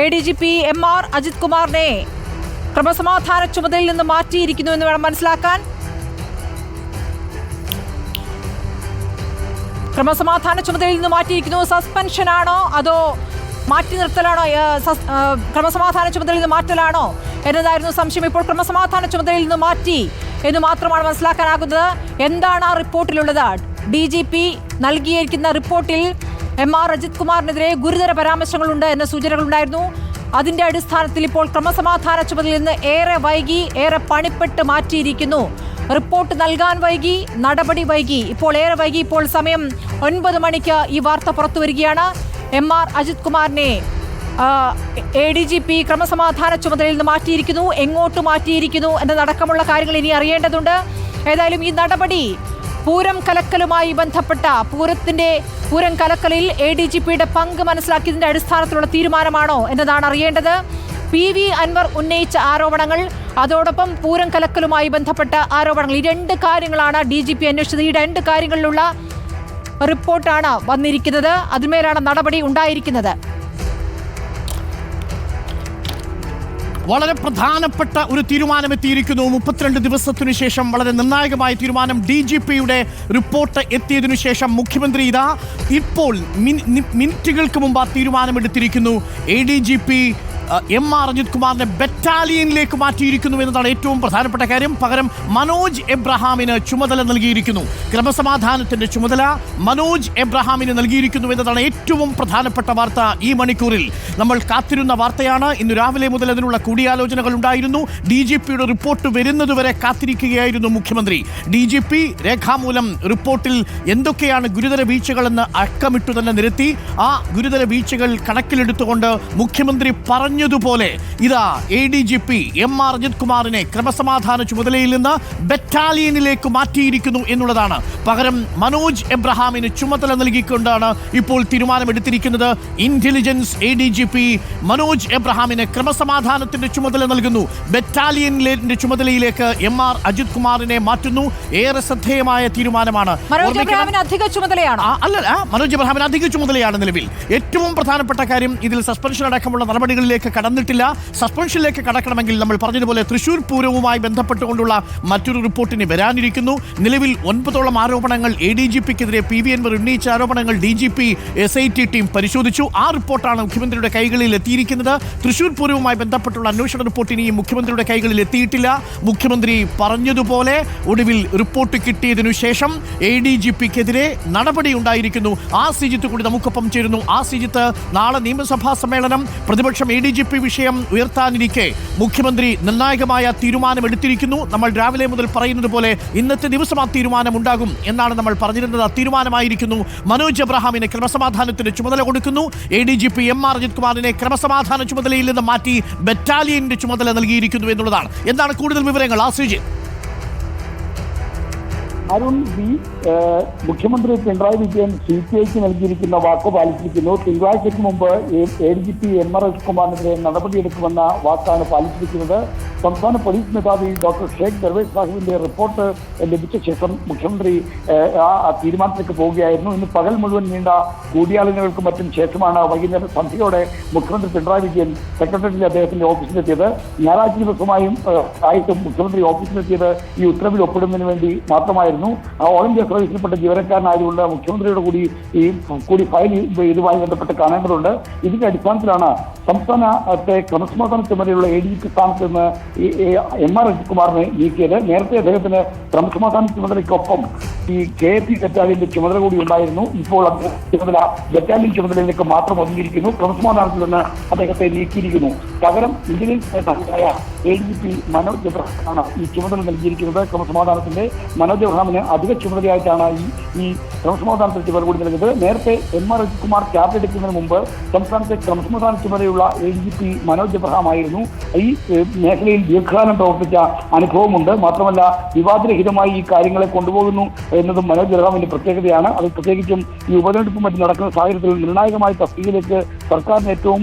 A D G P M R Ajith കുമാറിനെ ക്രമസമാധാന ചുമതലയിൽ നിന്ന് മാറ്റിയിരിക്കുന്നു എന്ന് വേണം മനസ്സിലാക്കാൻ. ക്രമസമാധാന ചുമതലയിൽ നിന്ന് മാറ്റിയിരിക്കുന്നു. സസ്പെൻഷനാണോ അതോ മാറ്റി നിർത്തലാണോ? ക്രമസമാധാന ചുമതലയിൽ നിന്ന് മാറ്റലാണോ എന്നതായിരുന്നു സംശയം. ഇപ്പോൾ ക്രമസമാധാന ചുമതലയിൽ നിന്ന് മാറ്റി എന്ന് മാത്രമാണ് മനസ്സിലാക്കാനാകുന്നത്. എന്താണ് ആ റിപ്പോർട്ടിലുള്ളത്? ഡി ജി പി നൽകിയിരിക്കുന്ന റിപ്പോർട്ടിൽ എം ആർ അജിത് കുമാറിനെതിരെ ഗുരുതര പരാമർശങ്ങളുണ്ട് എന്ന സൂചനകളുണ്ടായിരുന്നു. അതിന്റെ അടിസ്ഥാനത്തിൽ ഇപ്പോൾ ക്രമസമാധാന ചുമതലയിൽ നിന്ന് ഏറെ വൈകി ഏറെ പണിപ്പെട്ട് മാറ്റിയിരിക്കുന്നു. റിപ്പോർട്ട് നൽകാൻ വൈകി നടപടി വൈകി. ഇപ്പോൾ ഏറെ വൈകി ഇപ്പോൾ സമയം ഒൻപത് മണിക്ക് ഈ വാർത്ത പുറത്തു വരികയാണ്. എം ആർ അജിത് കുമാറിനെ എ ഡി ജി പി ക്രമസമാധാന ചുമതലയിൽ നിന്ന് മാറ്റിയിരിക്കുന്നു എങ്ങോട്ട് മാറ്റിയിരിക്കുന്നു എന്നതടക്കമുള്ള കാര്യങ്ങൾ ഇനി അറിയേണ്ടതുണ്ട്. ഏതായാലും ഈ നടപടി പൂരം കലക്കലുമായി ബന്ധപ്പെട്ട പൂരത്തിന്റെ പൂരം കലക്കലിൽ എ ഡി ജി പിയുടെ പങ്ക് മനസ്സിലാക്കിയതിന്റെ അടിസ്ഥാനത്തിലുള്ള തീരുമാനമാണോ എന്നതാണ് അറിയേണ്ടത്. പി വി അൻവർ ഉന്നയിച്ച ആരോപണങ്ങൾ അതോടൊപ്പം പൂരം കലക്കലുമായി ബന്ധപ്പെട്ട ആരോപണങ്ങൾ. ഈ രണ്ട് കാര്യങ്ങളാണ് ഡി ജി പി അന്വേഷിച്ചത്. ഈ രണ്ട് കാര്യങ്ങളിലുള്ള റിപ്പോർട്ടാണ് വന്നിരിക്കുന്നത്. അതിന്മേലാണ് നടപടി ഉണ്ടായിരിക്കുന്നത്. വളരെ പ്രധാനപ്പെട്ട ഒരു തീരുമാനം എത്തിയിരിക്കുന്നു മുപ്പത്തിരണ്ട് ദിവസത്തിനു ശേഷം വളരെ നിർണായകമായ തീരുമാനം ഡി ജി പിയുടെ റിപ്പോർട്ട് എത്തിയതിനു ശേഷം മുഖ്യമന്ത്രി ഇതാ ഇപ്പോൾ മിനിറ്റുകൾക്ക് മുമ്പ് ആ തീരുമാനമെടുത്തിരിക്കുന്നു. A D G P M R Ajith കുമാറിനെ ബറ്റാലിയനിലേക്ക് മാറ്റിയിരിക്കുന്നു എന്നതാണ് ഏറ്റവും പ്രധാനപ്പെട്ട കാര്യം. പകരം മനോജ് എബ്രഹാമിന് ചുമതല നൽകിയിരിക്കുന്നു. ക്രമസമാധാനത്തിന്റെ ചുമതല മനോജ് എബ്രഹാമിന് നൽകിയിരിക്കുന്നു എന്നതാണ് ഏറ്റവും പ്രധാനപ്പെട്ട വാർത്ത ഈ മണിക്കൂറിൽ. നമ്മൾ കാത്തിരുന്ന വാർത്തയാണ്. ഇന്ന് രാവിലെ മുതൽ അതിനുള്ള കൂടിയാലോചനകൾ ഉണ്ടായിരുന്നു. ഡി ജി പിയുടെ റിപ്പോർട്ട് വരുന്നതുവരെ കാത്തിരിക്കുകയായിരുന്നു മുഖ്യമന്ത്രി. ഡി ജി പി രേഖാമൂലം റിപ്പോർട്ടിൽ എന്തൊക്കെയാണ് ഗുരുതര വീഴ്ചകളെന്ന് അക്കമിട്ടു തന്നെ നിരത്തി. ആ ഗുരുതര വീഴ്ചകൾ കണക്കിലെടുത്തുകൊണ്ട് മുഖ്യമന്ത്രി പറഞ്ഞതുപോലെ ഇതാ A D G P M R Ajith കുമാറിനെ ക്രമസമാധാന ചുമതലയിൽ നിന്ന് ബറ്റാലിയനിലേക്ക് മാറ്റിയിരിക്കുന്നു എന്നുള്ളതാണ്. പകരം മനോജ് എബ്രഹാമിന് ചുമതല നൽകിക്കൊണ്ടാണ് ഇപ്പോൾ തീരുമാനമെടുത്തിരിക്കുന്നത്. Intelligence A D G P Manoj എബ്രഹാമിന് ക്രമസമാധാനത്തിന്റെ ചുമതല നൽകുന്നു. ബറ്റാലിയനിലെ ചുമതലയിലേക്ക് എം ആർ അജിത് കുമാറിനെ മാറ്റുന്നു. ഏറെ ശ്രദ്ധേയമായ തീരുമാനമാണ്. അധിക ചുമതലയാണോ? അല്ല മനോജ് എബ്രഹാമിന് അധിക ചുമതലയാണ് നിലവിൽ. ഏറ്റവും പ്രധാനപ്പെട്ട കാര്യം ഇതിൽ സസ്പെൻഷൻ അടക്കമുള്ള നടപടികളിലേക്ക് കടന്നിട്ടില്ല. സസ്പെൻഷനിലേക്ക് കടക്കണമെങ്കിൽ നമ്മൾ പറഞ്ഞതുപോലെ തൃശൂർ പൂരവുമായി ബന്ധപ്പെട്ടുകൊണ്ടുള്ള മറ്റൊരു റിപ്പോർട്ടിന് വരാനിരിക്കുന്നു. നിലവിൽ ഒൻപതോളം ആരോപണങ്ങൾ എ ഡി ജി പിക്കെതിരെ പി വി എൻവർ ഉന്നയിച്ച ആരോപണങ്ങൾ D G P S I T team പരിശോധിച്ചു. ആ റിപ്പോർട്ടാണ് മുഖ്യമന്ത്രിയുടെ കൈകളിൽ എത്തിയിരിക്കുന്നത്. തൃശൂർ പൂരവുമായി ബന്ധപ്പെട്ടുള്ള അന്വേഷണ റിപ്പോർട്ട് ഇനിയും മുഖ്യമന്ത്രിയുടെ കൈകളിൽ എത്തിയിട്ടില്ല. മുഖ്യമന്ത്രി പറഞ്ഞതുപോലെ ഒടുവിൽ റിപ്പോർട്ട് കിട്ടിയതിനു ശേഷം എ ഡി ജി പിക്കെതിരെ നടപടി ഉണ്ടായിരിക്കുന്നു. ആ സിജിത്ത് കൂടി നമുക്കൊപ്പം ചേരുന്നു. ആ സിജിത്ത് നാളെ നിയമസഭാ സമ്മേളനം പ്രതിപക്ഷം എ ഡി ജി വിഷയം ഉയർത്താനിരിക്കെ. മുഖ്യമന്ത്രി നിർണായകമായ തീരുമാനമെടുത്തിരിക്കുന്നു. നമ്മൾ രാവിലെ മുതൽ പറയുന്നത് പോലെ ഇന്നത്തെ ദിവസം ആ തീരുമാനം ഉണ്ടാകും എന്നാണ് നമ്മൾ പറഞ്ഞിരുന്നത്. ആ തീരുമാനമായിരിക്കുന്നു. മനോജ് എബ്രഹാമിനെ ക്രമസമാധാനത്തിന് ചുമതല കൊടുക്കുന്നു. A D G P M R Ajith കുമാറിനെ ക്രമസമാധാന ചുമതലയിൽ നിന്ന് മാറ്റി ബറ്റാലിയന്റെ ചുമതല നൽകിയിരിക്കുന്നു എന്നുള്ളതാണ്. എന്താണ് കൂടുതൽ വിവരങ്ങൾ? ആ ശ്രീജിത്ത് അരുൺ ബി മുഖ്യമന്ത്രി പിണറായി വിജയൻ സി പി ഐക്ക് നൽകിയിരിക്കുന്ന വാക്ക് പാലിച്ചിരിക്കുന്നു. തിങ്കളാഴ്ചയ്ക്ക് മുമ്പ് A D G P M R S കുമാറിനെതിരെ നടപടിയെടുക്കുമെന്ന വാക്കാണ് പാലിച്ചിരിക്കുന്നത്. സംസ്ഥാന പോലീസ് മേധാവി ഡോക്ടർ ഷേഖ് ദർവേസ് സാഹിബിന്റെ റിപ്പോർട്ട് ലഭിച്ച ശേഷം മുഖ്യമന്ത്രി ആ തീരുമാനത്തിലേക്ക് പോവുകയായിരുന്നു. ഇന്ന് പകൽ മുഴുവൻ നീണ്ട കൂടിയാലോചനകൾക്കും മറ്റും ശേഷമാണ് വൈകുന്നേരം സന്ധ്യയോടെ മുഖ്യമന്ത്രി പിണറായി വിജയൻ സെക്രട്ടറിയേറ്റിൽ അദ്ദേഹത്തിന്റെ ഓഫീസിലെത്തിയത്. ഞായറാഴ്ച ദിവസമായും ആയിട്ടും മുഖ്യമന്ത്രി ഓഫീസിലെത്തിയത് ഈ ഉത്തരവിൽ ഒപ്പിടുന്നതിന് വേണ്ടി മാത്രമായിരുന്നു. ആ ഓൾ ഇന്ത്യ സർവീസിൽപ്പെട്ട ജീവനക്കാരനായതുകൊണ്ട് മുഖ്യമന്ത്രിയുടെ കൂടി ഈ കൂടി ഫയൽ ഇതുമായി ബന്ധപ്പെട്ട് കാണേണ്ടതുണ്ട്. ഇതിന്റെ അടിസ്ഥാനത്തിലാണ് സംസ്ഥാനത്തെ ക്രമസമാധാന ചുമതലയുള്ള എ ഡി ജി സ്ഥാനത്ത് നിന്ന് ഈ എം ആർ കുമാറിനെ നീക്കിയത് നേരത്തെ അദ്ദേഹത്തിന് ക്രമസമാധാന ചുമതലയ്ക്കൊപ്പം ഈ കെ പി ബറ്റാലിയന്റെ ചുമതല കൂടി ഉണ്ടായിരുന്നു. ഇപ്പോൾ ചുമതല ബറ്റാലിയൻ ചുമതലയിലേക്ക് മാത്രം ഒതുങ്ങിയിരിക്കുന്നു. ക്രമസമാധാനത്തിൽ നിന്ന് അദ്ദേഹത്തെ നീക്കിയിരിക്കുന്നു. പകരം ഇന്ത്യയിൽ നേതാവായ A D G P Manoj എബ്രഹാമാണ് ഈ ചുമതല നൽകിയിരിക്കുന്നത്. ക്രമസമാധാനത്തിന്റെ മനോജ് എബ്രഹാമിന് അധിക ചുമതലയായിട്ടാണ് ഈ ഈ ക്രമസമാധാന ചുമതല കൂടി നൽകിയത് നേരത്തെ എം ആർ അജിത്കുമാർ ക്യാബ് എടുക്കുന്നതിന് മുമ്പ് സംസ്ഥാനത്തെ ക്രമസമാധാന ചുമതലയുള്ള A D P Manoj Abraham ആയിരുന്നു. ഈ മേഖലയിൽ ദീർഘകാലം പ്രവർത്തിച്ച അനുഭവമുണ്ട്. മാത്രമല്ല വിവാദരഹിതമായി ഈ കാര്യങ്ങളെ കൊണ്ടുപോകുന്നു എന്നതും മനോജ് എബ്രഹാമിന്റെ പ്രത്യേകതയാണ്. അത് പ്രത്യേകിച്ചും ഈ ഉപതെരഞ്ഞെടുപ്പ് മറ്റും നടക്കുന്ന സാഹചര്യത്തിൽ നിർണായകമായ തസ്തികയിലേക്ക് സർക്കാരിന് ഏറ്റവും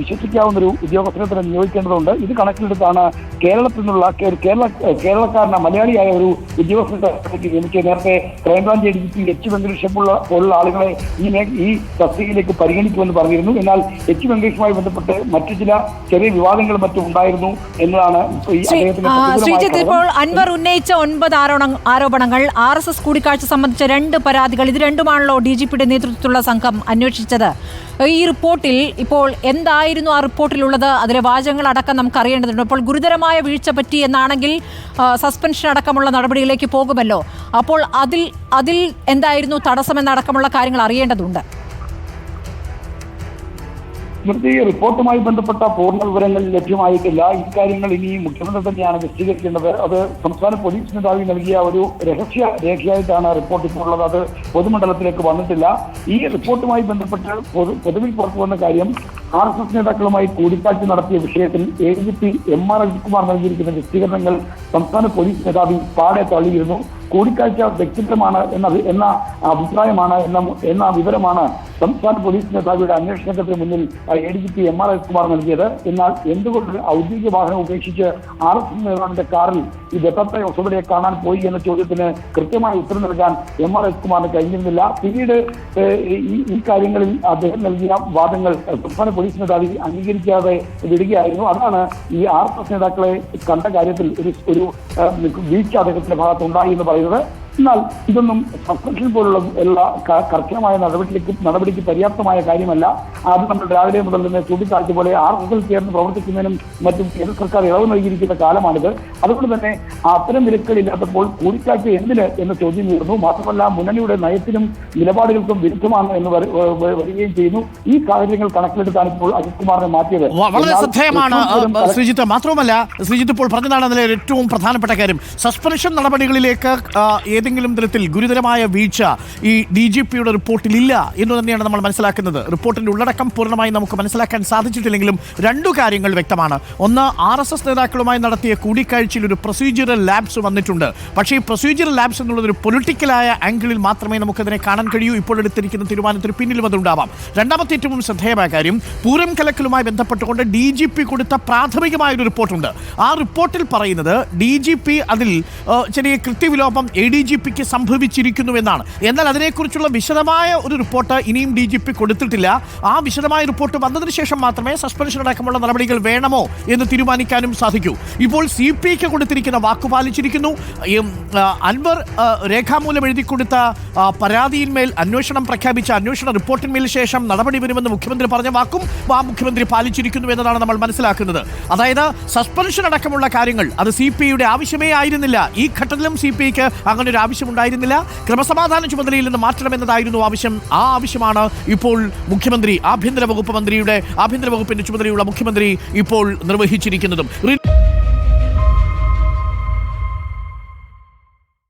വിശ്വസിക്കാവുന്ന ഒരു ഉദ്യോഗസ്ഥനെ തന്നെ നിയോഗിക്കേണ്ടതുണ്ട്. ഇത് കണക്കിലെടുത്താണ് കേരളത്തിൽ നിന്നുള്ള കേരള കേരളക്കാരന മലയാളിയായ ഒരു ഉദ്യോഗസ്ഥനെ എനിക്ക് നേരത്തെ crime branch A D G P H വെങ്കടേഷമുള്ള പോലുള്ള ആളുകളെ ഈ ഈ തസ്തികയിലേക്ക് പരിഗണിക്കുമെന്ന് പറഞ്ഞിരുന്നു. എന്നാൽ എച്ച് വെങ്കടേഷുമായി ബന്ധപ്പെട്ട് മറ്റു ചില ചെറിയ വിവാദങ്ങൾ മറ്റും ഉണ്ടായിരുന്നു എന്നതാണ് ശ്രീജിത്ത് ഇപ്പോൾ അൻവർ ഉന്നയിച്ച ഒൻപത് ആരോപണ- ആരോപണങ്ങൾ ആർ എസ് എസ് കൂടിക്കാഴ്ച സംബന്ധിച്ച രണ്ട് പരാതികൾ ഇത് രണ്ടുമാണല്ലോ ഡി ജി പിയുടെ നേതൃത്വത്തിലുള്ള സംഘം അന്വേഷിച്ചത്. ഈ റിപ്പോർട്ടിൽ ഇപ്പോൾ എന്തായിരുന്നു ആ റിപ്പോർട്ടിലുള്ളത്? അതിലെ വാചകങ്ങൾ അടക്കം നമുക്ക് അറിയേണ്ടതുണ്ട് ഇപ്പോൾ ഗുരുതരമായ വീഴ്ച പറ്റി എന്നാണെങ്കിൽ സസ്പെൻഷൻ അടക്കമുള്ള നടപടികളിലേക്ക് പോകുമല്ലോ. അപ്പോൾ അതിൽ അതിൽ എന്തായിരുന്നു തടസ്സമെന്നടക്കമുള്ള കാര്യങ്ങൾ അറിയേണ്ടതുണ്ട്. സ്മൃതി റിപ്പോർട്ടുമായി ബന്ധപ്പെട്ട പൂർണ വിവരങ്ങൾ ലഭ്യമായിട്ടില്ല. ഇക്കാര്യങ്ങൾ ഇനി മുഖ്യമന്ത്രി തന്നെയാണ് വിശദീകരിക്കേണ്ടത്. അത് സംസ്ഥാന പോലീസ് മേധാവി നൽകിയ ഒരു രഹസ്യ രേഖയായിട്ടാണ് റിപ്പോർട്ട് ഇപ്പോൾ ഉള്ളത്. അത് പൊതുമണ്ഡലത്തിലേക്ക് വന്നിട്ടില്ല. ഈ റിപ്പോർട്ടുമായി ബന്ധപ്പെട്ട് പൊതു പൊതുവിൽ പുറത്തു വന്ന കാര്യം ആർ എസ് എസ് നേതാക്കളുമായി കൂടിക്കാഴ്ച നടത്തിയ വിഷയത്തിൽ A D G P M R Ajithkumar നൽകിയിരിക്കുന്ന വിശദീകരണങ്ങൾ സംസ്ഥാന പോലീസ് മേധാവി പാടെ തള്ളിയിരുന്നു. കൂടിക്കാഴ്ച വ്യക്തിത്വമാണ് എന്ന എന്ന അഭിപ്രായമാണ് എന്ന എന്ന വിവരമാണ് സംസ്ഥാന പോലീസ് മേധാവിയുടെ അന്വേഷണത്തിന് മുന്നിൽ A D G P M R Ajithkumar നൽകിയത്. എന്നാൽ എന്തുകൊണ്ട് ഔദ്യോഗിക വാഹനം ഉപേക്ഷിച്ച് ആർ എസ് എസ് നേതാവിന്റെ കാറിൽ ഈ ദത്തത്തെ ഒസബിനെ കാണാൻ പോയി എന്ന ചോദ്യത്തിന് കൃത്യമായ ഉത്തരം നൽകാൻ എം ആർ അജിത്കുമാറിന് കഴിഞ്ഞിരുന്നില്ല. പിന്നീട് ഈ കാര്യങ്ങളിൽ അദ്ദേഹം നൽകിയ വാദങ്ങൾ സംസ്ഥാന പോലീസ് മേധാവി അംഗീകരിക്കാതെ വിടുകയായിരുന്നു. അതാണ് ഈ ആർ എസ് എസ് നേതാക്കളെ കണ്ട കാര്യത്തിൽ ഒരു ഒരു വീഴ്ച അദ്ദേഹത്തിന്റെ ഭാഗത്ത് ഉണ്ടായി എന്ന് പറയുന്നത്. എന്നാൽ ഇതൊന്നും സസ്പെൻഷൻ പോലുള്ള എല്ലാ കർശനമായ നടപടിക്ക് നടപടിക്ക് പര്യാപ്തമായ കാര്യമല്ല. അത് നമ്മൾ രാവിലെ മുതൽ തന്നെ ചൂണ്ടിക്കാഴ്ച പോലെ ആർ എസ് എൽ ചേർന്ന് പ്രവർത്തിക്കുന്നതിനും മറ്റും കേന്ദ്ര സർക്കാർ ഇളവ് നൽകിയിരിക്കുന്ന കാലമാണിത്. അതുകൊണ്ട് തന്നെ അത്തരം വിലക്കുകളില്ലാത്തപ്പോൾ കൂടിക്കാഴ്ച എന്തിന് എന്ന ചോദ്യം ഉയർന്നു. മാത്രമല്ല മുന്നണിയുടെ നയത്തിനും നിലപാടുകൾക്കും വിരുദ്ധമാണ് എന്ന് വര- വരികയും ചെയ്യുന്നു. ഈ സാഹചര്യങ്ങൾ കണക്കിലെടുത്താണ് ഇപ്പോൾ അജിത് കുമാറിനെ മാറ്റിയത്. വളരെ ശ്രദ്ധേയമാണ് ശ്രീജിത്ത്. മാത്രവുമല്ല ശ്രീജിത്ത് ഇപ്പോൾ പറഞ്ഞതാണ് അതിലെ ഏറ്റവും പ്രധാനപ്പെട്ട കാര്യം. സസ്പെൻഷൻ നടപടികളിലേക്ക് ഏതെങ്കിലും തരത്തിൽ ഗുരുതരമായ വീഴ്ച ഈ ഡി ജി പിയുടെ റിപ്പോർട്ടിൽ ഇല്ല എന്ന് തന്നെയാണ് നമ്മൾ മനസ്സിലാക്കുന്നത്. റിപ്പോർട്ടിന്റെ ഉള്ളടക്കം പൂർണമായി നമുക്ക് മനസ്സിലാക്കാൻ സാധിച്ചിട്ടില്ലെങ്കിലും രണ്ടു കാര്യങ്ങൾ വ്യക്തമാണ്. ഒന്ന് ആർ എസ് എസ് നേതാക്കളുമായി നടത്തിയ കൂടിക്കാഴ്ചയിൽ ഒരു പ്രൊസീജിയറൽ ലാബ്സ് വന്നിട്ടുണ്ട്. പക്ഷേ ഈ പ്രൊസീജിയറൽ ലാബ്സ് എന്നുള്ളത് ഒരു പൊളിറ്റിക്കലായ ആംഗിളിൽ മാത്രമേ നമുക്കതിനെ കാണാൻ കഴിയൂ. ഇപ്പോൾ എടുത്തിരിക്കുന്ന തീരുമാനത്തിന് പിന്നിലും അതുണ്ടാവാം രണ്ടാമത്തെ ഏറ്റവും ശ്രദ്ധേയമായ കാര്യം പൂരം കലക്കലുമായി ബന്ധപ്പെട്ടുകൊണ്ട് ഡി ജി പി കൊടുത്ത പ്രാഥമികമായ ഒരു റിപ്പോർട്ടുണ്ട്. ആ റിപ്പോർട്ടിൽ പറയുന്നത് ഡി ജി പി അതിൽ ചെറിയ കൃത്യവിലോപം എ ഡി ജി പിക്ക് സംഭവിച്ചിരിക്കുന്നുവെന്നാണ്. എന്നാൽ അതിനെക്കുറിച്ചുള്ള വിശദമായ ഒരു റിപ്പോർട്ട് ഇനിയും ഡി ജി പി കൊടുത്തിട്ടില്ല. ആ വിശദമായ റിപ്പോർട്ട് വന്നതിന് ശേഷം മാത്രമേ സസ്പെൻഷൻ അടക്കമുള്ള നടപടികൾ വേണമോ എന്ന് തീരുമാനിക്കാനും സാധിക്കൂ. ഇപ്പോൾ സി പി ഐക്ക് കൊടുത്തിരിക്കുന്ന വാക്കു പാലിച്ചിരിക്കുന്നു. അൻവർ രേഖാമൂലം എഴുതി കൊടുത്ത പരാതിയിന്മേൽ അന്വേഷണം പ്രഖ്യാപിച്ച അന്വേഷണ റിപ്പോർട്ടിന്മേൽ ശേഷം നടപടി വരുമെന്ന് മുഖ്യമന്ത്രി പറഞ്ഞ വാക്കും ആ മുഖ്യമന്ത്രി പാലിച്ചിരിക്കുന്നു എന്നതാണ് നമ്മൾ മനസ്സിലാക്കുന്നത്. അതായത് സസ്പെൻഷൻ അടക്കമുള്ള കാര്യങ്ങൾ അത് സി പി ഐയുടെ ആവശ്യമേ ആയിരുന്നില്ല. ഈ ഘട്ടത്തിലും സി പി ഐക്ക് അങ്ങനെ ഒരു ആവശ്യം ഉണ്ടായിരുന്നില്ല ക്രമസമാധാന ചുമതലയിൽ നിന്ന് മാറ്റണമെന്നതായിരുന്നു ആവശ്യം. ആ ആവശ്യമാണ് ഇപ്പോൾ മുഖ്യമന്ത്രി ആഭ്യന്തര വകുപ്പ് മന്ത്രിയുടെ ആഭ്യന്തര വകുപ്പിന്റെ ചുമതലയുള്ള മുഖ്യമന്ത്രി ഇപ്പോൾ നിർവഹിച്ചിരിക്കുന്നതും.